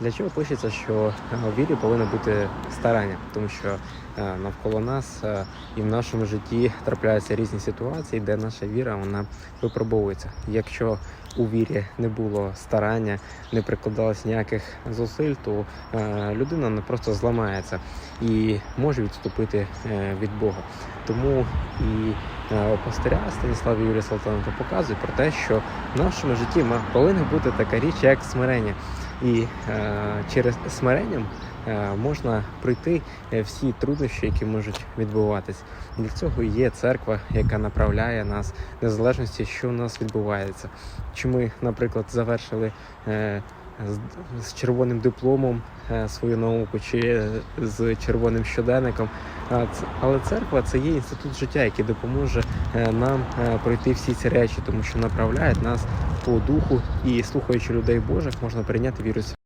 Для чого пишеться, що в вірі повинно бути старання, тому що е, навколо нас е, і в нашому житті трапляються різні ситуації, де наша віра вона випробовується. Якщо у вірі не було старання, не прикладалось ніяких зусиль, то е, людина не просто зламається і може відступити е, від Бога. Тому і е, пастиря Станіслав Юрій Салтаненко показує про те, що в нашому житті повинна бути така річ, як смирення. І через смиренням е, можна пройти е, всі труднощі, які можуть відбуватись. Для цього є церква, яка направляє нас незалежності, що у нас відбувається. Чи ми, наприклад, завершили е, з, червоним дипломом е, свою науку, чи е, з червоним щоденником. Але церква це є інститут життя, який допоможе е, нам е, пройти всі ці речі, тому що направляє нас по духу і слухаючи людей Божих, можна прийняти віру